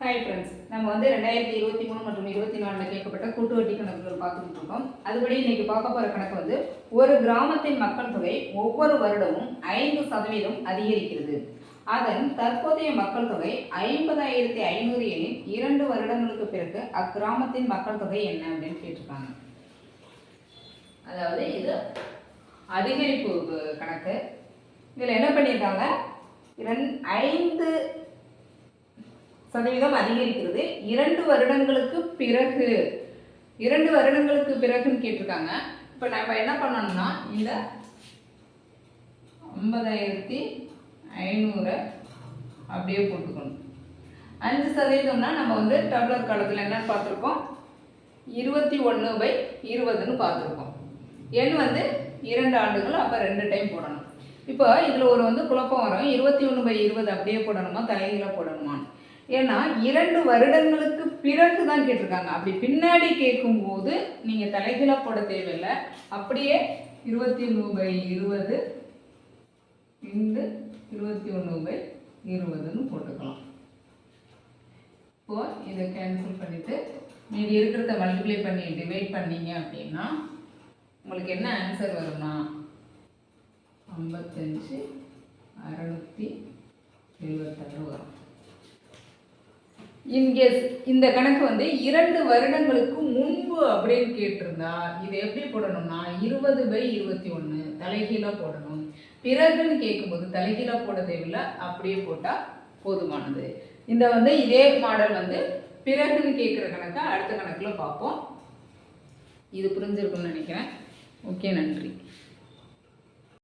Hi friends நம்ம வந்து ரெண்டாயிரத்தி இருபத்தி மூணு மற்றும் இருபத்தி நாலில் கேட்கப்பட்ட கூட்டு வட்டி கணக்குகள் பார்த்துக்கிட்டு இருக்கோம். அதுபடி இன்னைக்கு பார்க்க போகிற கணக்கு வந்து ஒரு கிராமத்தின் மக்கள் தொகை ஒவ்வொரு வருடமும் ஐந்து சதவீதம் அதிகரிக்கிறது. அதன் தற்போதைய மக்கள் தொகை ஐம்பதாயிரத்தி ஐநூறு எனில் இரண்டு வருடங்களுக்கு பிறகு அக்கிராமத்தின் மக்கள் தொகை என்ன அப்படின்னு கேட்டிருக்காங்க. அதாவது இது அதிகரிப்பு கணக்கு. இதில் என்ன பண்ணியிருக்காங்க? இரண்டு ஐந்து சதவீதம் அதிகரிக்கிறது. இரண்டு வருடங்களுக்கு பிறகு இரண்டு வருடங்களுக்கு பிறகுன்னு கேட்டிருக்காங்க. இப்போ நம்ம என்ன பண்ணணும்னா இந்த ஐம்பதாயிரத்தி ஐநூறை அப்படியே போட்டுக்கணும். அஞ்சு சதவீதம்னா நம்ம வந்து டபுளர் காலத்தில் என்னன்னு பார்த்துருக்கோம். இருபத்தி ஒன்று பை இருபதுன்னு பார்த்துருக்கோம். எண் வந்து இரண்டு ஆண்டுகள் அப்போ ரெண்டு டைம் போடணும். இப்போ இதில் ஒரு வந்து குழப்பம் வரும். இருபத்தி ஒன்று பை இருபது அப்படியே போடணுமா? தலைகீழாக போடணுமான்னு. ஏன்னா இரண்டு வருடங்களுக்கு பிறகு தான் கேட்டிருக்காங்க. அப்படி பின்னாடி கேட்கும்போது நீங்கள் தலைகீழாக போட தேவையில்லை. அப்படியே இருபத்தி ஒன்று பை இருபது இந்து இருபத்தி ஒன்று பை இருபதுன்னு போட்டுக்கலாம். இப்போ இதை கேன்சல் பண்ணிவிட்டு நீங்கள் இருக்கிறத மல்டிப்ளை பண்ணி டிவைட் பண்ணீங்க அப்படின்னா உங்களுக்கு என்ன ஆன்சர் வரும்னா ஐம்பத்தஞ்சு அறநூற்றி எழுபத்தாறு வரும். இன்கேஸ் இந்த கணக்கு வந்து இரண்டு வருடங்களுக்கு முன்பு அப்படின்னு கேட்டிருந்தா இதை எப்படி போடணும்னா இருபது பை இருபத்தி ஒன்று தலைகீழாக போடணும். பிறகுன்னு கேட்கும்போது தலைகீழாக போட தேவையில்லை அப்படியே போட்டால் போதுமானது. இந்த வந்து இதே மாடல் வந்து பிறகுன்னு கேட்குற கணக்கை அடுத்த கணக்கில் பார்ப்போம். இது புரிஞ்சிருக்கும்னு நினைக்கிறேன். ஓகே நன்றி.